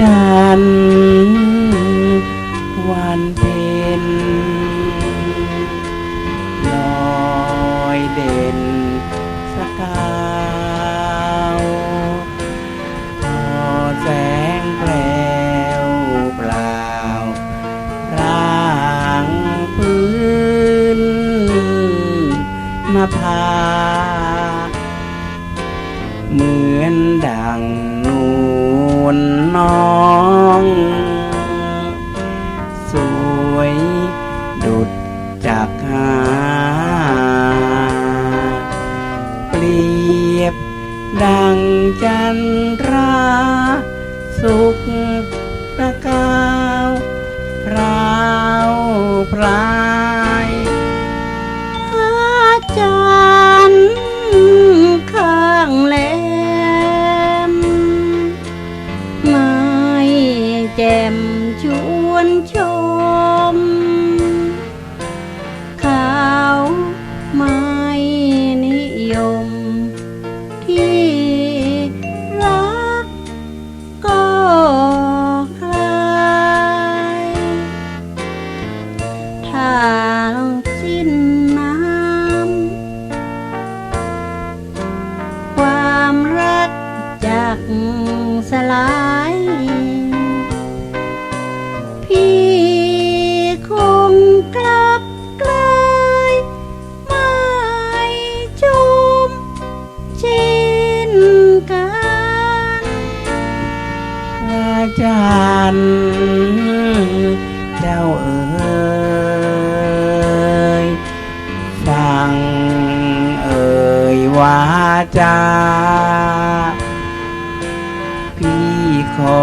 จันทร์วันเพ็ญลอยเด่นสกาวพอแสงแปลวเปล่าร่างพื้นนภาเห สวยดุดจากหาเปรียบดังจันทราสุข จากสลาย พี่คงกลับกลายไม่ชุมชินกันอาจารย์เจ้าเอ๋ยฟังเอ่ยวาจา ขอ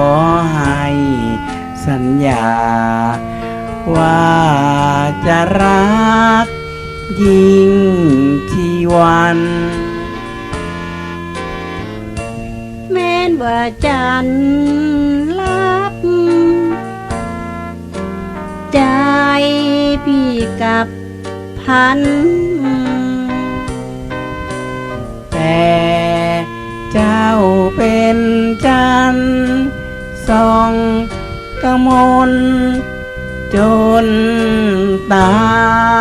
ให้สัญญา ว่าจะรักยิ่งที่วัน แม้นว่าจันทร์ลับ ใจพี่กับพัน แต่เจ้าเป็นจันทร์ ส่องกมลจนตา